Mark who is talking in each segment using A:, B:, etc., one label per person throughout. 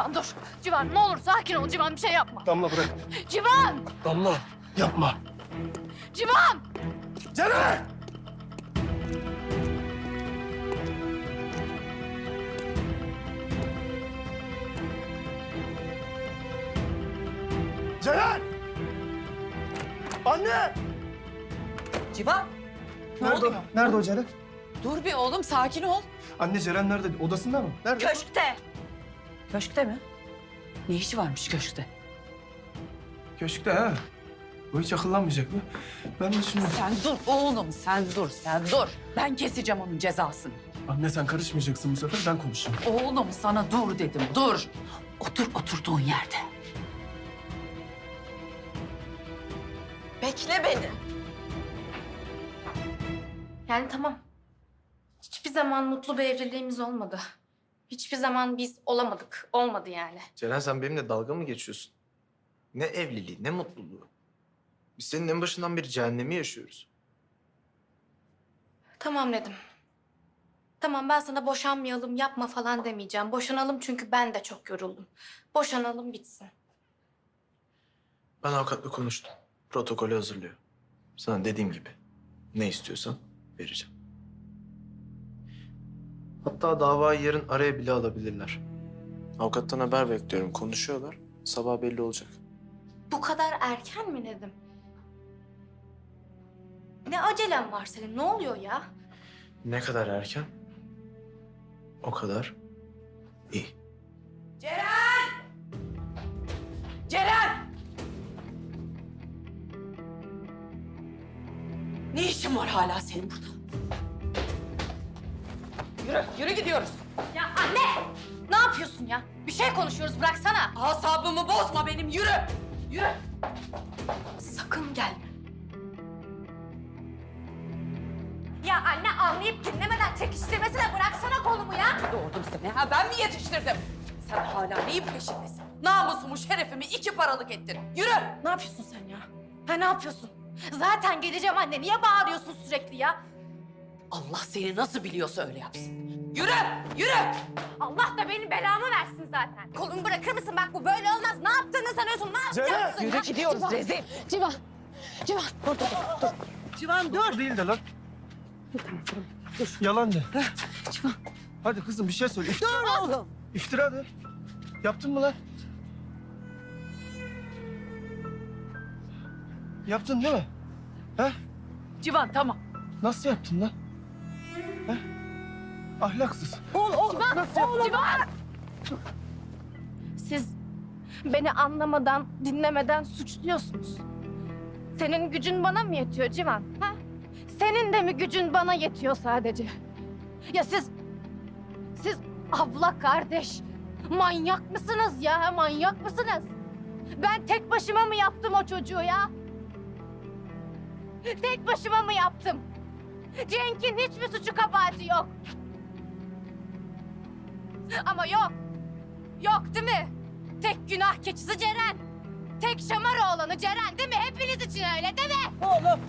A: Civan dur. Civan ne olur sakin ol Civan bir şey yapma.
B: Damla bırak.
A: Civan!
B: Damla yapma.
A: Civan!
B: Ceren! Ceren! Anne!
C: Civan. Ne
B: Nerede, o-
C: oluyor?
B: nerede o Ceren?
C: Dur bir oğlum sakin ol.
B: Anne Ceren nerede? Odasında mı? Nerede?
A: Köşkte.
C: Köşkte mi? Ne işi varmış köşkte?
B: Köşkte ha. Bu hiç akıllanmayacak mı? Ben de şimdi...
C: Sen dur oğlum sen dur sen dur. Ben keseceğim onun cezasını.
B: Anne sen karışmayacaksın bu sefer ben konuşacağım.
C: Oğlum sana dur dedim dur. Otur oturduğun yerde.
D: Bekle beni.
A: Yani tamam. Hiçbir zaman mutlu bir evliliğimiz olmadı. Hiçbir zaman biz olamadık. Olmadı yani.
E: Ceren sen benimle dalga mı geçiyorsun? Ne evliliği, ne mutluluğu. Biz senin en başından beri cehennemi yaşıyoruz.
A: Tamam dedim. Tamam ben sana boşanmayalım yapma falan demeyeceğim. Boşanalım çünkü ben de çok yoruldum. Boşanalım bitsin.
E: Ben avukatla konuştum. Protokolü hazırlıyor. Sana dediğim gibi ne istiyorsan vereceğim. Hatta davayı yarın araya bile alabilirler. Avukattan haber bekliyorum. Konuşuyorlar. Sabah belli olacak.
A: Bu kadar erken mi dedim? Ne acelem var senin? Ne oluyor ya?
E: Ne kadar erken, o kadar iyi.
C: Ceren! Ceren! Ne işin var hala senin burada? Yürü, yürü gidiyoruz.
A: Ya anne! Ne yapıyorsun ya? Bir şey konuşuyoruz bıraksana.
C: Asabımı bozma benim, yürü! Yürü!
A: Sakın gelme. Ya anne anlayıp dinlemeden çekiştirmesine bıraksana kolumu ya.
C: Doğurdum seni, ha ben mi yetiştirdim? Sen hala neyin peşindesin? Namusumu, şerefimi iki paralık ettin. Yürü!
A: Ne yapıyorsun sen ya? Ha ne yapıyorsun? Zaten geleceğim anne. Niye bağırıyorsun sürekli ya?
C: Allah seni nasıl biliyorsa öyle yapsın. Yürü! Yürü!
A: Allah da benim belamı versin zaten. Kolumu bırakır mısın? Bak bu böyle olmaz. Ne yaptığını sanıyorsun? Ne
B: Ceren!
A: yapacaksın?
C: Yürü
A: ya?
C: gidiyoruz
A: Civan,
C: rezil.
A: Civan. Civan. Dur dur dur.
C: Civan
B: Dur değil de lan. Yalan de.
A: Civan.
B: Hadi kızım bir şey söyle. İftira,
C: Dur oğlum.
B: iftira de. Yaptın mı lan? Yaptın değil mi? He?
C: Civan tamam.
B: Nasıl yaptın lan? He? Ahlaksız.
A: Civan. Siz beni anlamadan, dinlemeden suçluyorsunuz. Senin gücün bana mı yetiyor Civan? Ha? Senin de mi gücün bana yetiyor sadece? Ya siz, siz abla kardeş, manyak mısınız ya? Manyak mısınız? Ben tek başıma mı yaptım o çocuğu ya? Tek başıma mı yaptım? Cenk'in hiçbir suçu kabahati yok. Ama yok. Yok değil mi? Tek günah keçisi Ceren. Tek şamar oğlanı Ceren değil mi? Hepiniz için öyle değil mi?
C: Oğlum.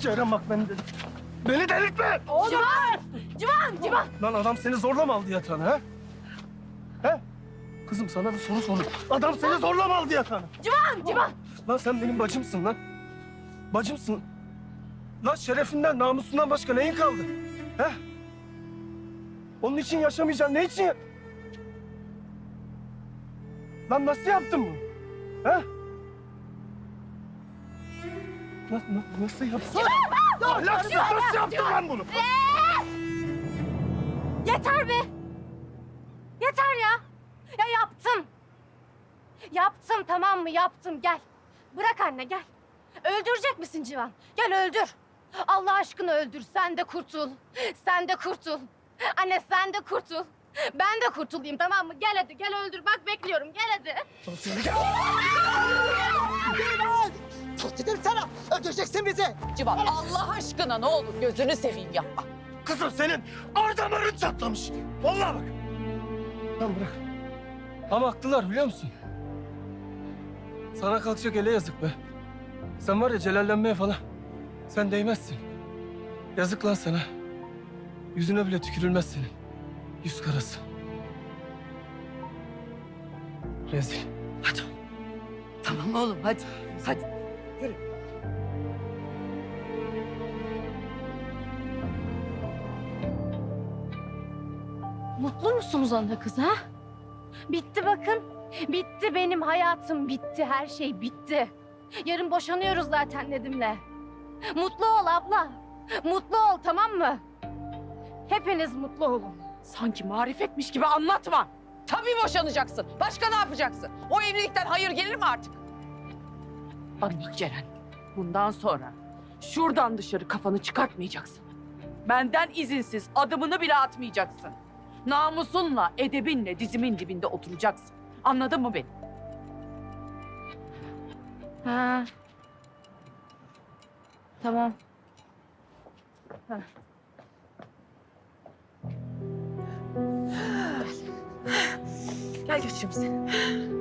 B: Ceren bak beni delirtme. Beni delirtme!
A: Civan! Civan! Civan!
B: Lan adam seni zorla mı aldı yatağına ha? He? Kızım sana bir soru sor. Adam seni zorla mı aldı yatağına?
A: Civan! Civan!
B: Lan sen benim bacımsın lan. Bacımsın. Lan şerefinden, namusundan başka neyin kaldı? He? Onun için yaşamayacaksın. Ne için? Lan nasıl yaptın bunu? He? Nasıl, nasıl yaptın? Ahlaksız nasıl yaptın lan bunu?
A: Yeter be! Yeter ya! Ya yaptım. Yaptım tamam mı? Yaptım. Gel. Bırak anne gel. Öldürecek misin Civan? Gel öldür. Allah aşkına öldür. Sen de kurtul. Sen de kurtul. Anne sen de kurtul. Ben de kurtulayım tamam mı? Gel hadi gel öldür. Bak bekliyorum. Gel hadi.
F: Dedim sana öldüreceksin bizi.
C: Civan Allah aşkına ne olur gözünü seveyim yapma.
B: Kızım senin ordamarın çatlamış. Vallahi bak. Tamam bırak. Ama haklılar biliyor musun? Sana kalkacak ele yazık be. Sen var ya celallenmeye falan. Sen değmezsin. Yazık lan sana. Yüzüne bile tükürülmez senin. Yüz karası. Rezil.
C: Hadi. Tamam oğlum hadi. Hadi.
A: Mutlu musunuz ana kız ha? Bitti bakın. Bitti benim hayatım bitti. Her şey bitti. Yarın boşanıyoruz zaten Nedim'le. Mutlu ol abla. Mutlu ol tamam mı? Hepiniz mutlu olun.
C: Sanki marifetmiş gibi anlatma. Tabii boşanacaksın. Başka ne yapacaksın? O evlilikten hayır gelir mi artık? Bak Ceren. Bundan sonra şuradan dışarı kafanı çıkartmayacaksın. Benden izinsiz adımını bile atmayacaksın. Namusunla, edebinle dizimin dibinde oturacaksın. Anladın mı beni?
A: Ha. Tamam. Ha.
C: Gel götüreyim seni.